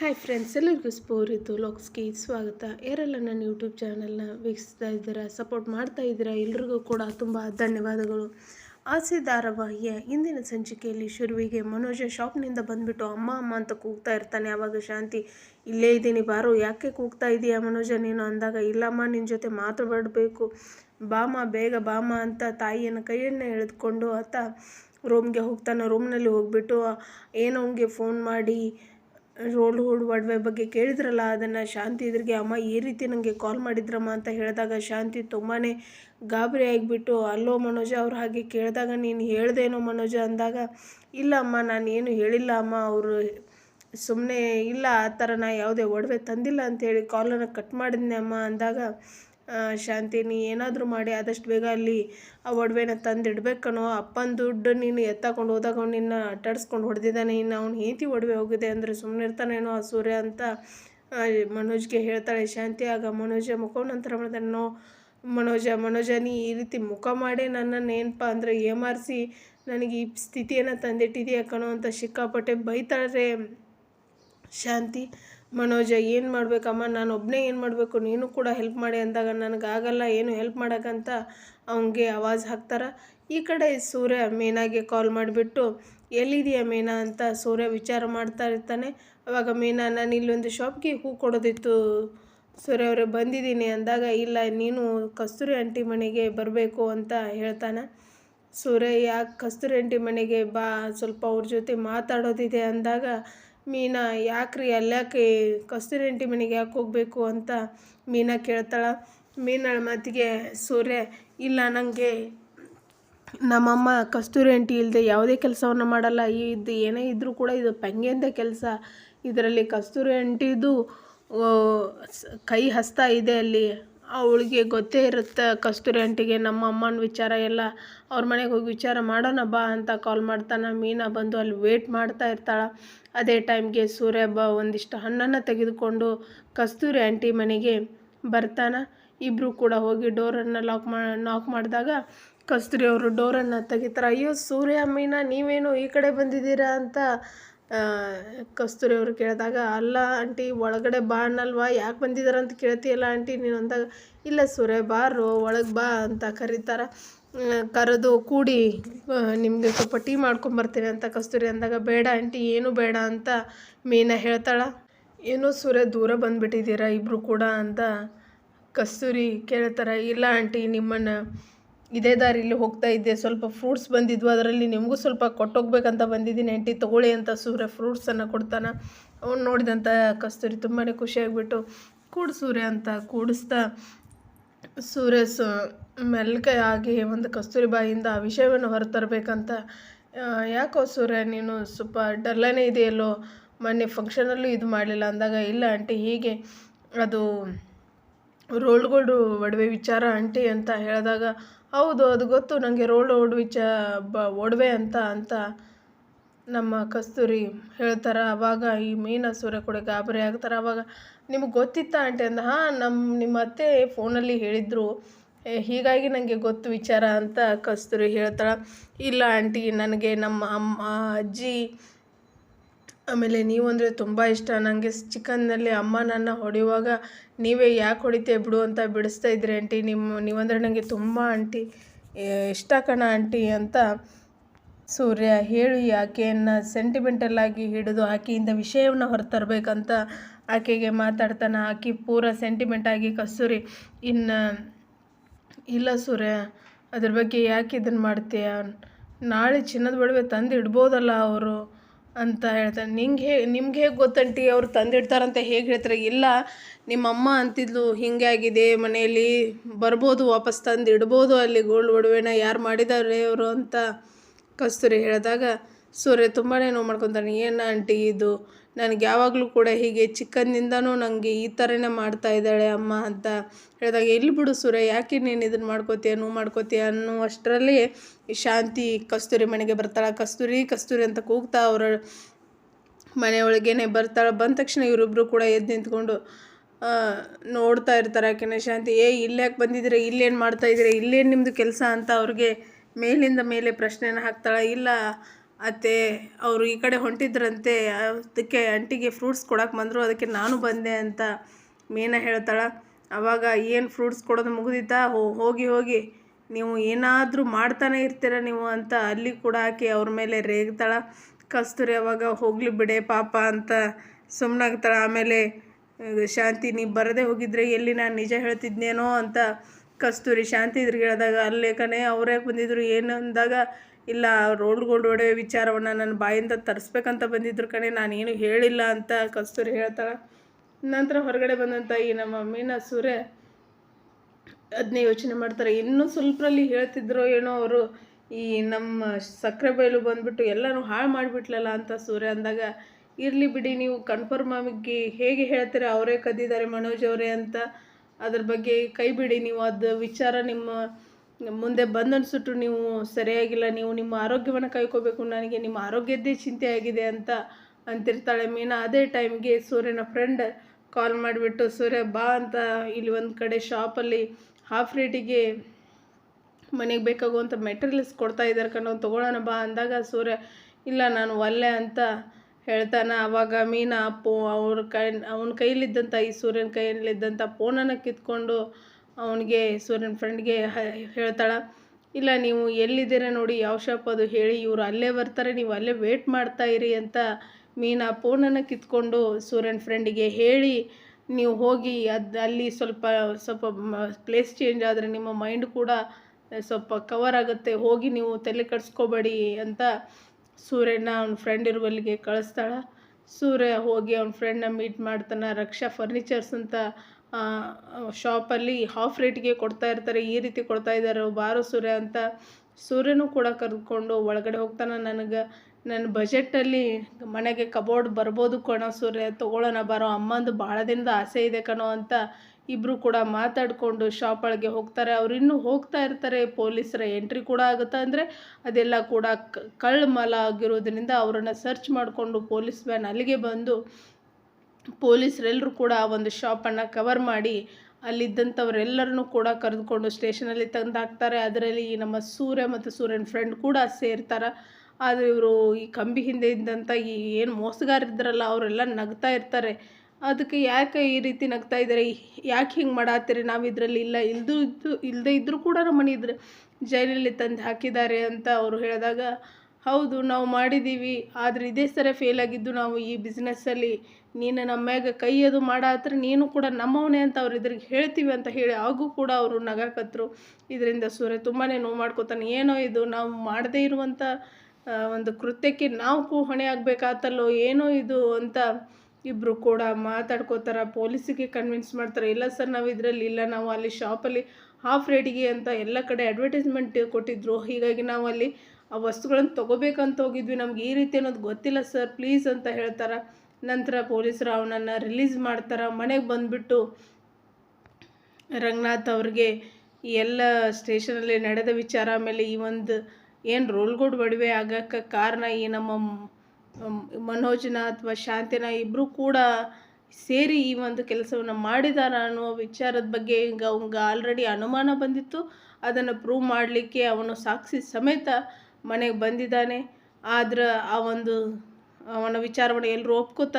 Hi friends ಎಲ್ಲರಿಗೂ ಸ್ಪೋರಿತು, ಲಾಕ್ಸ್ಗೆ ಸ್ವಾಗತ. ಯಾರೆಲ್ಲ ನನ್ನ ಯೂಟ್ಯೂಬ್ ಚಾನಲ್ನ ವೀಕ್ಷಿಸ್ತಾ ಇದ್ದೀರಾ ಸಪೋರ್ಟ್ ಮಾಡ್ತಾ ಇದ್ದೀರಾ, ಎಲ್ರಿಗೂ ಕೂಡ ತುಂಬ ಧನ್ಯವಾದಗಳು. ಆಸೆ ಧಾರಾವಾಹಿಯ ಇಂದಿನ ಸಂಚಿಕೆಯಲ್ಲಿ ಶುರುವಿಗೆ ಮನೋಜ ಶಾಪ್ನಿಂದ ಬಂದ್ಬಿಟ್ಟು ಅಮ್ಮ ಅಮ್ಮ ಅಂತ ಕೂಗ್ತಾ ಇರ್ತಾನೆ. ಆವಾಗ ಶಾಂತಿ, ಇಲ್ಲೇ ಇದ್ದೀನಿ, ಬಾರು. ಯಾಕೆ ಕೂಗ್ತಾ ಇದೀಯಾ ಮನೋಜ? ನೀನು ಅಂದಾಗ, ಇಲ್ಲಮ್ಮ ನಿನ್ನ ಜೊತೆ ಮಾತಾಡಬೇಕು. ಬಾಮ ಬೇಗ ಬಾಮ ಅಂತ ತಾಯಿಯನ್ನು ಕೈಯನ್ನು ಎಳೆದುಕೊಂಡು ಆತ ರೂಮ್ಗೆ ಹೋಗ್ತಾನೆ. ರೂಮ್ನಲ್ಲಿ ಹೋಗ್ಬಿಟ್ಟು, ಏನೋ ಅವನಿಗೆ ಫೋನ್ ಮಾಡಿ ರೋಲ್ ಹುಡ್ ಒಡವೆ ಬಗ್ಗೆ ಕೇಳಿದ್ರಲ್ಲ, ಅದನ್ನು ಶಾಂತಿ ಎದುರಿಗೆ, ಅಮ್ಮ, ಈ ರೀತಿ ನನಗೆ ಕಾಲ್ ಮಾಡಿದ್ರಮ್ಮ ಅಂತ ಹೇಳಿದಾಗ ಶಾಂತಿ ತುಂಬಾ ಗಾಬರಿ ಆಗಿಬಿಟ್ಟು, ಅಲ್ಲೋ ಮನೋಜ, ಅವ್ರು ಹಾಗೆ ಕೇಳಿದಾಗ ನೀನು ಹೇಳ್ದೇನೋ ಮನೋಜ ಅಂದಾಗ, ಇಲ್ಲ ಅಮ್ಮ ನಾನೇನು ಹೇಳಿಲ್ಲ ಅಮ್ಮ, ಅವರು ಸುಮ್ಮನೆ ಇಲ್ಲ, ಆ ಥರ ನಾ ಯಾವುದೇ ಒಡವೆ ತಂದಿಲ್ಲ ಅಂತೇಳಿ ಕಾಲನ್ನು ಕಟ್ ಮಾಡಿದ್ನೆ ಅಮ್ಮ ಅಂದಾಗ ಶಾಂತಿ, ನೀ ಏನಾದರೂ ಮಾಡಿ ಆದಷ್ಟು ಬೇಗ ಅಲ್ಲಿ ಆ ಒಡವೆನ ತಂದಿಡ್ಬೇಕು ಅಪ್ಪನ ದುಡ್ಡು ನೀನು ಎತ್ತಾಕೊಂಡು ಹೋದಾಗ ಅವ್ನು ನಿನ್ನ ಅಟ್ಟಾಡಿಸ್ಕೊಂಡು ಹೊಡೆದಿದ್ದಾನೆ. ಇನ್ನು ಅವ್ನು ಹೇತಿ ಒಡವೆ ಹೋಗಿದೆ ಅಂದರೆ ಸುಮ್ಮನೆ ಇರ್ತಾನೇನೋ ಆ ಸೂರ್ಯ ಅಂತ ಮನೋಜ್ಗೆ ಹೇಳ್ತಾಳೆ. ಶಾಂತಿ, ಆಗ ಮನೋಜ ಮುಖವನ್ನು ನಂತರ ಮಾಡ್ತಾನೆ ಮನೋಜ ಮನೋಜ, ನೀ ಈ ರೀತಿ ಮುಖ ಮಾಡಿ ನನ್ನನ್ನು ಏನಪ್ಪ ಅಂದರೆ ಏಮಾರಿಸಿ ನನಗೆ ಈ ಸ್ಥಿತಿಯನ್ನು ತಂದಿಟ್ಟಿದೆಯಾ ಕಣೋ ಅಂತ ಸಿಕ್ಕಾಪಟ್ಟೆ ಬೈತಾಳೆ ಶಾಂತಿ. ಮನೋಜ, ಏನು ಮಾಡಬೇಕಮ್ಮ? ನಾನು ಒಬ್ಬನೇ ಏನು ಮಾಡಬೇಕು? ನೀನು ಕೂಡ ಹೆಲ್ಪ್ ಮಾಡಿ ಅಂದಾಗ ನನಗಾಗಲ್ಲ, ಏನು ಹೆಲ್ಪ್ ಮಾಡೋಕ್ಕಂತ ಅವನಿಗೆ ಆವಾಜ್ ಹಾಕ್ತಾರೆ. ಈ ಕಡೆ ಸೂರ್ಯ ಮೀನಾಗೆ ಕಾಲ್ ಮಾಡಿಬಿಟ್ಟು ಎಲ್ಲಿದೆಯಾ ಮೀನಾ? ಅಂತ ಸೂರ್ಯ ವಿಚಾರ ಮಾಡ್ತಾ ಇರ್ತಾನೆ. ಅವಾಗ ಮೀನಾ, ನಾನು ಇಲ್ಲೊಂದು ಶಾಪ್ಗೆ ಹೂ ಕೊಡೋದಿತ್ತು. ಸೂರ್ಯ ಅವರೇ, ಬಂದಿದ್ದೀನಿ. ಅಂದಾಗ, ಇಲ್ಲ, ನೀನು ಕಸ್ತೂರಿ ಆಂಟಿ ಮನೆಗೆ ಬರಬೇಕು ಅಂತ ಹೇಳ್ತಾನೆ. ಸೂರ್ಯ, ಯಾಕೆ ಕಸ್ತೂರಿ ಆಂಟಿ ಮನೆಗೆ ಬಾ, ಸ್ವಲ್ಪ ಅವ್ರ ಜೊತೆ ಮಾತಾಡೋದಿದೆ ಅಂದಾಗ ಮೀನಾ, ಯಾಕ್ರಿ ಕಸ್ತೂರಿ ಅಂಟಿ ಮನೆಗೆ ಯಾಕೆ ಹೋಗಬೇಕು ಅಂತ ಮೀನಾ ಕೇಳ್ತಾಳ. ಮೀನಾಳ ಮಾತಿಗೆ, ಸೂರ್ಯ, ಇಲ್ಲ ನನಗೆ ನಮ್ಮಮ್ಮ ಕಸ್ತೂರಿ ಅಂಟಿ ಇಲ್ಲದೆ ಯಾವುದೇ ಕೆಲಸವನ್ನು ಮಾಡಲ್ಲ. ಇದು ಏನೇ ಇದ್ದರೂ ಕೂಡ ಇದು ಪೆಂಗೆಂದ ಕೆಲಸ. ಇದರಲ್ಲಿ ಕಸ್ತೂರಿ ಅಂಟಿದು ಕೈ ಹಸ್ತ ಇದೆ ಅಲ್ಲಿ. ಅವಳಿಗೆ ಗೊತ್ತೇ ಇರುತ್ತೆ ಕಸ್ತೂರಿ ಆಂಟಿಗೆ ನಮ್ಮ ಅಮ್ಮನ ವಿಚಾರ ಎಲ್ಲ. ಅವ್ರ ಮನೆಗೆ ಹೋಗಿ ವಿಚಾರ ಮಾಡೋಣ ಬಾ ಅಂತ ಕಾಲ್ ಮಾಡ್ತಾನೆ. ಮೀನಾ ಬಂದು ಅಲ್ಲಿ ವೇಟ್ ಮಾಡ್ತಾ ಇರ್ತಾಳೆ. ಅದೇ ಟೈಮ್ಗೆ ಸೂರ್ಯ ಬ ಒಂದಿಷ್ಟು ಹಣ್ಣನ್ನು ತೆಗೆದುಕೊಂಡು ಕಸ್ತೂರಿ ಆಂಟಿ ಮನೆಗೆ ಬರ್ತಾನೆ. ಇಬ್ಬರು ಕೂಡ ಹೋಗಿ ಡೋರನ್ನು ಲಾಕ್ ಮಾ ನಾಕ್ ಮಾಡಿದಾಗ ಕಸ್ತೂರಿ ಅವರು ಡೋರನ್ನು ತೆಗಿತಾರೆ. ಅಯ್ಯೋ ಸೂರ್ಯ, ಮೀನಾ, ನೀವೇನು ಈ ಕಡೆ ಬಂದಿದ್ದೀರಾ ಅಂತ ಕಸ್ತೂರಿ ಅವರು ಕೇಳಿದಾಗ, ಅಲ್ಲ ಆಂಟಿ, ಒಳಗಡೆ ಬಾ ಅನ್ನಲ್ವಾ? ಯಾಕೆ ಬಂದಿದ್ದಾರೆ ಅಂತ ಕೇಳ್ತೀಯಲ್ಲ ಆಂಟಿ, ನೀನು ಅಂದಾಗ, ಇಲ್ಲ ಸುರೆ ಬಾರು, ಒಳಗೆ ಬಾ ಅಂತ ಕರೀತಾರೆ. ಕರೆದು ಕೂಡಿ ನಿಮಗೆ ಸ್ವಲ್ಪ ಟೀ ಮಾಡ್ಕೊಂಬರ್ತೀನಿ ಅಂತ ಕಸ್ತೂರಿ ಅಂದಾಗ, ಬೇಡ ಆಂಟಿ, ಏನು ಬೇಡ ಅಂತ ಮೀನಾ ಹೇಳ್ತಾಳೆ. ಏನೋ ಸೂರ್ಯ, ದೂರ ಬಂದುಬಿಟ್ಟಿದ್ದೀರಾ ಇಬ್ಬರು ಕೂಡ ಅಂತ ಕಸ್ತೂರಿ ಕೇಳ್ತಾರೆ. ಇಲ್ಲ ಆಂಟಿ, ನಿಮ್ಮನ್ನು ಇದೇ ದಾರಿಲಿ ಹೋಗ್ತಾ ಇದ್ದೆ. ಸ್ವಲ್ಪ ಫ್ರೂಟ್ಸ್ ಬಂದಿದ್ವು. ಅದರಲ್ಲಿ ನಿಮಗೂ ಸ್ವಲ್ಪ ಕೊಟ್ಟೋಗ್ಬೇಕಂತ ಬಂದಿದ್ದೀನಿ. ಆಂಟಿ, ತೊಗೊಳ್ಳಿ ಅಂತ ಸೂರ್ಯ ಫ್ರೂಟ್ಸನ್ನು ಕೊಡ್ತಾನೆ. ಅವ್ನು ನೋಡಿದಂಥ ಕಸ್ತೂರಿ ತುಂಬಾ ಖುಷಿಯಾಗಿಬಿಟ್ಟು, ಕೂಡು ಸೂರ್ಯ ಅಂತ ಕೂಡಿಸ್ತಾ ಸೂರ್ಯ ಸು, ಮೆಲ್ಕೆ ಆಗಿ ಒಂದು ಕಸ್ತೂರಿ ಬಾಯಿಂದ ಆ ವಿಷಯವನ್ನು ಹೊರತರಬೇಕಂತ ಯಾಕೋ ಸೂರ್ಯ, ನೀನು ಸ್ವಲ್ಪ ಡಲ್ಲನೇ ಇದೆಯಲ್ಲೋ? ಮೊನ್ನೆ ಫಂಕ್ಷನಲ್ಲೂ ಇದು ಮಾಡಲಿಲ್ಲ. ಅಂದಾಗ, ಇಲ್ಲ ಆಂಟಿ, ಹೀಗೆ. ಅದು ರೋಲ್ಗಳು ಒಡವೆ ವಿಚಾರ ಆಂಟಿ ಅಂತ ಹೇಳಿದಾಗ ಹೌದು, ಅದು ಗೊತ್ತು. ನನಗೆ ರೋಲ್ ಓಡ್ ವಿಚ ಬ ಒಡವೆ ಅಂತ ಅಂತ ನಮ್ಮ ಕಸ್ತೂರಿ ಹೇಳ್ತಾರೆ. ಅವಾಗ ಈ ಮೀನ ಸೂರ್ಯ ಕೂಡ ಗಾಬರಿ ಆಗ್ತಾರೆ. ಅವಾಗ ನಿಮಗೆ ಗೊತ್ತಿತ್ತಾ ಆಂಟಿ ಅಂದ, ಹಾಂ ನಮ್ಮ ನಿಮ್ಮ ಅತ್ತೆ ಫೋನಲ್ಲಿ ಹೇಳಿದರು. ಹೀಗಾಗಿ ನನಗೆ ಗೊತ್ತು ವಿಚಾರ ಅಂತ ಕಸ್ತೂರಿ ಹೇಳ್ತಾಳೆ. ಇಲ್ಲ ಆಂಟಿ, ನನಗೆ ನಮ್ಮ ಅಮ್ಮ, ಅಜ್ಜಿ ಆಮೇಲೆ ನೀವು ಅಂದರೆ ತುಂಬ ಇಷ್ಟ. ನನಗೆ ಚಿಕನ್ನಲ್ಲಿ ಅಮ್ಮ ನನ್ನ ಹೊಡೆಯುವಾಗ ನೀವೇ ಯಾಕೆ ಹೊಡಿತೆ ಬಿಡು ಅಂತ ಬಿಡಿಸ್ತಾ ಇದ್ರಿ ಆಂಟಿ. ನಿಮ್ಮ ನೀವಂದರೆ ನನಗೆ ತುಂಬ ಆಂಟಿ ಇಷ್ಟ ಕಣ ಆಂಟಿ ಅಂತ ಸೂರ್ಯ ಹೇಳಿ ಆಕೆಯನ್ನು ಸೆಂಟಿಮೆಂಟಲ್ ಆಗಿ ಹಿಡಿದು ಆಕೆಯಿಂದ ವಿಷಯವನ್ನು ಹೊರತರಬೇಕಂತ ಆಕೆಗೆ ಮಾತಾಡ್ತಾನೆ. ಆಕೆ ಪೂರ ಸೆಂಟಿಮೆಂಟ್ ಆಗಿ ಕಸ್ತೂರಿ, ಇನ್ನು, ಇಲ್ಲ ಸೂರ್ಯ, ಅದ್ರ ಬಗ್ಗೆ ಯಾಕೆ ಇದನ್ನು ಮಾಡ್ತೀಯ? ನಾಳೆ ಚಿನ್ನದ ಒಡವೆ ತಂದು ಇಡ್ಬೋದಲ್ಲ ಅವರು. ಅಂತ ಹೇಳ್ತಾನೆ. ನಿಂಗೆ ಹೇ, ನಿಮ್ಗೆ ಹೇಗೆ ಗೊತ್ತಂಟಿ ಅವ್ರು ತಂದಿಡ್ತಾರಂತ, ಹೇಗೆ ಹೇಳ್ತಾರೆ? ಇಲ್ಲ, ನಿಮ್ಮಮ್ಮ ಅಂತಿದ್ಲು, ಹಿಂಗೆ ಆಗಿದೆ, ಮನೆಯಲ್ಲಿ ಬರ್ಬೋದು, ವಾಪಸ್ ತಂದು ಇಡ್ಬೋದು ಅಲ್ಲಿ ಗೋಲ್ಡ್ ಒಡವೆನ ಯಾರು ಮಾಡಿದ್ದಾರೆ ಅವರು ಅಂತ ಕಸ್ತೂರಿ ಹೇಳಿದಾಗ ಸೂರ್ಯ ತುಂಬಾ ನೋವು ಮಾಡ್ಕೊತಾನೆ, ಏನು ಆಂಟಿ ಇದು? ನನಗೆ ಯಾವಾಗಲೂ ಕೂಡ ಹೀಗೆ ಚಿಕ್ಕಂದಿಂದನೂ ನನಗೆ ಈ ಥರನೇ ಮಾಡ್ತಾ ಇದ್ದಾಳೆ ಅಮ್ಮ ಅಂತ ಹೇಳಿದಾಗ, ಎಲ್ಲಿ ಬಿಡು ಸೂರ್ಯ, ಯಾಕೆ ನೀನು ಇದನ್ನು ಮಾಡ್ಕೋತೀಯ, ನೋವು ಮಾಡ್ಕೋತೀಯ? ಅನ್ನೋ ಅಷ್ಟರಲ್ಲಿ ಶಾಂತಿ ಕಸ್ತೂರಿ ಮನೆಗೆ ಬರ್ತಾಳೆ. ಕಸ್ತೂರಿ ಕಸ್ತೂರಿ ಅಂತ ಕೂಗ್ತಾ ಅವರ ಮನೆಯೊಳಗೇನೆ ಬರ್ತಾಳೆ. ಬಂದ ತಕ್ಷಣ ಇವರಿಬ್ಬರು ಕೂಡ ಎದ್ದು ನಿಂತ್ಕೊಂಡು ನೋಡ್ತಾ ಇರ್ತಾರೆ. ಯಾಕೆ ಶಾಂತಿ, ಏ ಇಲ್ಲ್ಯಾಕೆ ಬಂದಿದ್ದೀರಾ? ಇಲ್ಲೇನು ಮಾಡ್ತಾ ಇದ್ದೀರಾ? ಇಲ್ಲೇನು ನಿಮ್ಮದು ಕೆಲಸ? ಅಂತ ಅವ್ರಿಗೆ ಮೇಲಿಂದ ಮೇಲೆ ಪ್ರಶ್ನೆನ ಹಾಕ್ತಾಳೆ. ಇಲ್ಲ ಅತ್ತೆ, ಅವರು ಈ ಕಡೆ ಹೊಂಟಿದ್ರಂತೆ, ಅದಕ್ಕೆ ಅಂಟಿಗೆ ಫ್ರೂಟ್ಸ್ ಕೊಡೋಕೆ ಬಂದರು, ಅದಕ್ಕೆ ನಾನು ಬಂದೆ ಅಂತ ಮೀನಾ ಹೇಳ್ತಾಳೆ. ಅವಾಗ ಏನು ಫ್ರೂಟ್ಸ್ ಕೊಡೋದು ಮುಗಿದಿತ್ತಾ ಹೋಗಿ ಹೋಗಿ. ನೀವು ಏನಾದರೂ ಮಾಡ್ತಾನೆ ಇರ್ತೀರ ನೀವು ಅಂತ ಅಲ್ಲಿ ಕೂಡ ಹಾಕಿ ಅವ್ರ ಮೇಲೆ ರೇಗ್ತಾಳೆ. ಕಸ್ತೂರಿ ಅವಾಗ ಹೋಗಲಿ ಬಿಡೆ ಪಾಪ ಅಂತ ಸುಮ್ಮನಾಗ್ತಾಳೆ ಆಮೇಲೆ ಶಾಂತಿ ನೀವು ಬರದೇ ಹೋಗಿದ್ರೆ ಎಲ್ಲಿ ನಾನು ನಿಜ ಹೇಳ್ತಿದ್ನೇನೋ? ಅಂತ ಕಸ್ತೂರಿ ಶಾಂತಿ ಇದ್ರಿಗೆ ಹೇಳಿದಾಗ ಅಲ್ಲೇ ಕಣೆ, ಅವ್ರು ಬಂದಿದ್ರು. ಏನು ಅಂದಾಗ ಇಲ್ಲ ರೋಲ್ಡ್ ಗೋಲ್ಡ್ ವಿಚಾರವನ್ನು ನನ್ನ ಬಾಯಿಂದ ತರಿಸ್ಬೇಕಂತ ಬಂದಿದ್ರು ಕಣೆ, ನಾನೇನು ಹೇಳಿಲ್ಲ ಅಂತ ಕಸ್ತೂರಿ ಹೇಳ್ತಾಳೆ. ನಂತರ ಹೊರಗಡೆ ಬಂದಂಥ ಈ ನಮ್ಮ ಮೀನಾ ಸೂರ್ಯ ಅದನ್ನೇ ಯೋಚನೆ ಮಾಡ್ತಾರೆ. ಇನ್ನೂ ಸ್ವಲ್ಪರಲ್ಲಿ ಹೇಳ್ತಿದ್ರು ಏನೋ ಅವರು, ಈ ನಮ್ಮ ಸಕ್ಕರೆ ಬಯಲು ಬಂದ್ಬಿಟ್ಟು ಎಲ್ಲನೂ ಹಾಳು ಮಾಡಿಬಿಟ್ಲಲ್ಲ ಅಂತ ಸೂರ್ಯ ಅಂದಾಗ, ಇರಲಿ ಬಿಡಿ, ನೀವು ಕನ್ಫರ್ಮ್ ಆಗಿ ಹೇಗೆ ಹೇಳ್ತೀರ, ಅವರೇ ಕದ್ದಿದ್ದಾರೆ ಮನೋಜ್ ಅವರೇ ಅಂತ ಅದ್ರ ಬಗ್ಗೆ ಕೈ ಬಿಡಿ, ನೀವು ಅದು ವಿಚಾರ ನಿಮ್ಮ ಮುಂದೆ ಬಂದನ್ಸುಟ್ಟು ನೀವು, ಸರಿಯಾಗಿಲ್ಲ, ನೀವು ನಿಮ್ಮ ಆರೋಗ್ಯವನ್ನು ಕಾಯ್ಕೋಬೇಕು ನನಗೆ ನಿಮ್ಮ ಆರೋಗ್ಯದ್ದೇ ಚಿಂತೆ ಆಗಿದೆ ಅಂತ ಅಂತಿರ್ತಾಳೆ ಮೀನಾ. ಅದೇ ಟೈಮ್ಗೆ ಸೂರ್ಯನ ಫ್ರೆಂಡ್ ಕಾಲ್ ಮಾಡಿಬಿಟ್ಟು, ಸೂರ್ಯ ಬಾ ಅಂತ ಇಲ್ಲಿ ಒಂದು ಕಡೆ ಶಾಪಲ್ಲಿ ಹಾಫ್ ರೇಟಿಗೆ ಮನೆಗೆ ಬೇಕಾಗುವಂಥ ಮೆಟೀರಿಯಲ್ಸ್ ಕೊಡ್ತಾ ಇದ್ದಾರೆ ಕಣೋ, ತೊಗೊಳ್ಳೋಣ ಬಾ ಅಂದಾಗ ಸೂರ್ಯ, ಇಲ್ಲ ನಾನು ಒಲ್ಲೆ ಅಂತ ಹೇಳ್ತಾನೆ. ಆವಾಗ ಮೀನಾ ಪೋ, ಅವ್ರ ಕೈ, ಅವನ ಕೈಲಿದ್ದಂಥ ಈ ಸೂರ್ಯನ ಕೈಯಲ್ಲಿದ್ದಂಥ ಫೋನನ್ನು ಕಿತ್ಕೊಂಡು ಅವನಿಗೆ, ಸೂರ್ಯನ ಫ್ರೆಂಡ್ಗೆ ಹೇಳ್ತಾಳೆ, ಇಲ್ಲ, ನೀವು ಎಲ್ಲಿದ್ದೀರ ನೋಡಿ, ಯಾವ ಶಾಪ್ ಅದು ಹೇಳಿ, ಇವರು ಅಲ್ಲೇ ಬರ್ತಾರೆ, ನೀವು ಅಲ್ಲೇ ವೇಟ್ ಮಾಡ್ತಾ ಇರಿ ಅಂತ ಮೀನಾ ಫೋನನ್ನು ಕಿತ್ಕೊಂಡು ಸೂರ್ಯನ ಫ್ರೆಂಡಿಗೆ ಹೇಳಿ, ನೀವು ಹೋಗಿ ಅದು, ಅಲ್ಲಿ ಸ್ವಲ್ಪ ಸ್ವಲ್ಪ ಪ್ಲೇಸ್ ಚೇಂಜ್ ಆದರೆ ನಿಮ್ಮ ಮೈಂಡ್ ಕೂಡ ಸ್ವಲ್ಪ ಕವರ್ ಆಗುತ್ತೆ, ಹೋಗಿ ನೀವು ತಲೆ ಕಟ್ಸ್ಕೊಬೇಡಿ ಅಂತ ಸೂರ್ಯನ ಅವ್ನ ಫ್ರೆಂಡ್ ಇರುವಲ್ಲಿಗೆ ಕಳಿಸ್ತಾಳೆ. ಸೂರ್ಯ ಹೋಗಿ ಅವ್ನ ಫ್ರೆಂಡ್ನ ಮೀಟ್ ಮಾಡ್ತಾನೆ, ರಕ್ಷಾ ಫರ್ನಿಚರ್ಸ್ ಅಂತ ಶಾಪಲ್ಲಿ ಹಾಫ್ ರೇಟ್ಗೆ ಕೊಡ್ತಾ ಇರ್ತಾರೆ, ಈ ರೀತಿ ಕೊಡ್ತಾ ಇದ್ದಾರೆ ಬಾರೋ ಸೂರ್ಯ ಅಂತ ಸೂರ್ಯನೂ ಕೂಡ ಕರೆದುಕೊಂಡು ಒಳಗಡೆ ಹೋಗ್ತಾನೆ ನನಗೆ. ನನ್ನ ಬಜೆಟ್ಟಲ್ಲಿ ಮನೆಗೆ ಕಬೋರ್ಡ್ ಬರ್ಬೋದು ಕಣೋ ಸೂರ್ಯ, ತೊಗೊಳ್ಳೋಣ ಬಾರೋ, ಅಮ್ಮಂದು ಭಾಳ ದಿನದ ಆಸೆ ಇದೆ ಕಣೋ ಅಂತ ಇಬ್ಬರು ಕೂಡ ಮಾತಾಡಿಕೊಂಡು ಶಾಪ್ ಒಳಗೆ ಹೋಗ್ತಾರೆ. ಅವ್ರು ಇನ್ನೂ ಹೋಗ್ತಾ ಇರ್ತಾರೆ, ಪೊಲೀಸರ ಎಂಟ್ರಿ ಕೂಡ ಆಗುತ್ತೆ ಅಂದರೆ ಅದೆಲ್ಲ ಕೂಡ ಕಳ್ಳ ಮಲ ಆಗಿರೋದ್ರಿಂದ ಅವರನ್ನು ಸರ್ಚ್ ಮಾಡಿಕೊಂಡು ಪೊಲೀಸ್ ವ್ಯಾನ್ ಅಲ್ಲಿಗೆ ಬಂದು ಪೊಲೀಸರೆಲ್ಲರೂ ಕೂಡ ಆ ಒಂದು ಶಾಪನ್ನು ಕವರ್ ಮಾಡಿ ಅಲ್ಲಿದ್ದಂಥವರೆಲ್ಲರನ್ನು ಕೂಡ ಕರೆದುಕೊಂಡು ಸ್ಟೇಷನಲ್ಲಿ ತಂದು ಹಾಕ್ತಾರೆ ಅದರಲ್ಲಿ ನಮ್ಮ ಸೂರ್ಯ ಮತ್ತು ಸೂರ್ಯನ ಫ್ರೆಂಡ್ ಕೂಡ ಸೇರ್ತಾರೆ. ಆದರೆ ಇವರು ಈ ಕಂಬಿ ಹಿಂದೆ ಇದ್ದಂಥ ಈ ಏನು ಮೋಸಗಾರಿದ್ರಲ್ಲ, ಅವರೆಲ್ಲ ನಗ್ತಾ ಇರ್ತಾರೆ. ಅದಕ್ಕೆ ಯಾಕೆ ಈ ರೀತಿ ನಗ್ತಾ ಇದ್ದಾರೆ? ಯಾಕೆ ಹಿಂಗೆ ಮಾಡಾತ್ತೀರಿ? ನಾವು ಇದರಲ್ಲಿ ಇಲ್ಲ, ಇಲ್ದು ಇದ್ದು ಇಲ್ಲದೇ ಇದ್ದರೂ ಕೂಡ ನಮ್ಮ ಮನೆ ಇದ್ರೆ ಜೈಲಲ್ಲಿ ತಂದು ಹಾಕಿದ್ದಾರೆ ಅಂತ ಅವರು ಹೇಳಿದಾಗ, ಹೌದು, ನಾವು ಮಾಡಿದ್ದೀವಿ, ಆದರೆ ಇದೇ ಸರ ಫೇಲ್ ಆಗಿದ್ದು ನಾವು ಈ ಬಿಸ್ನೆಸ್ಸಲ್ಲಿ ನೀನು ನಮ್ಮ ಮ್ಯಾಗ ಕೈ ಅದು ಮಾಡಾತ್ರ ನೀನು ಕೂಡ ನಮ್ಮವನೇ ಅಂತ ಅವ್ರು ಇದ್ರಿಗೆ ಹೇಳ್ತೀವಿ ಅಂತ ಹೇಳಿ ಆಗೂ ಕೂಡ ಅವರು ನಗಾಕತ್ರು. ಇದರಿಂದ ಸೂರ್ಯ ತುಂಬಾ ನೋವು ಮಾಡ್ಕೋತಾನೆ, ಏನೋ ಇದು ನಾವು ಮಾಡದೇ ಇರುವಂಥ ಒಂದು ಕೃತ್ಯಕ್ಕೆ ನಾವು ಹೊಣೆ ಆಗಬೇಕಾತಲ್ಲೋ, ಏನೋ ಇದು ಅಂತ ಇಬ್ಬರು ಕೂಡ ಮಾತಾಡ್ಕೋತಾರೆ, ಪೊಲೀಸಿಗೆ ಕನ್ವಿನ್ಸ್ ಮಾಡ್ತಾರೆ, ಇಲ್ಲ ಸರ್, ನಾವು ಇದರಲ್ಲಿ ಇಲ್ಲ, ನಾವು ಅಲ್ಲಿ ಶಾಪಲ್ಲಿ ಹಾಫ್ ರೇಟಿಗೆ ಅಂತ ಎಲ್ಲ ಕಡೆ ಅಡ್ವರ್ಟೈಸ್ಮೆಂಟ್ ಕೊಟ್ಟಿದ್ರು, ಹೀಗಾಗಿ ನಾವು ಅಲ್ಲಿ ಆ ವಸ್ತುಗಳನ್ನು ತೊಗೋಬೇಕಂತ ಹೋಗಿದ್ವಿ, ನಮ್ಗೆ ಈ ರೀತಿ ಅನ್ನೋದು ಗೊತ್ತಿಲ್ಲ ಸರ್ ಪ್ಲೀಸ್ ಅಂತ ಹೇಳ್ತಾರೆ. ನಂತರ ಪೊಲೀಸರು ಅವನನ್ನು ರಿಲೀಸ್ ಮಾಡ್ತಾರೆ. ಮನೆಗೆ ಬಂದುಬಿಟ್ಟು ರಂಗನಾಥ್ ಅವ್ರಿಗೆ ಎಲ್ಲ ಸ್ಟೇಷನಲ್ಲಿ ನಡೆದ ವಿಚಾರ, ಆಮೇಲೆ ಈ ಒಂದು ಏನು ರೋಲ್ಗೋಡ್ ಒಡವೆ ಆಗೋಕ್ಕೆ ಕಾರಣ ಈ ನಮ್ಮ ಮನೋಜನ ಅಥವಾ ಶಾಂತಿನ ಇಬ್ಬರು ಕೂಡ ಸೇರಿ ಈ ಒಂದು ಕೆಲಸವನ್ನು ಮಾಡಿದಾರ ಅನ್ನೋ ವಿಚಾರದ ಬಗ್ಗೆ ಈಗ ಅವಂಗೆ ಆಲ್ರೆಡಿ ಅನುಮಾನ ಬಂದಿತ್ತು. ಅದನ್ನು ಪ್ರೂವ್ ಮಾಡಲಿಕ್ಕೆ ಅವನು ಸಾಕ್ಷಿ ಸಮೇತ ಮನೆಗೆ ಬಂದಿದ್ದಾನೆ. ಆದ್ರೆ ಆ ಒಂದು ಅವನ ವಿಚಾರವನ್ನು ಎಲ್ಲರೂ ಒಪ್ಕೋತಾರೆ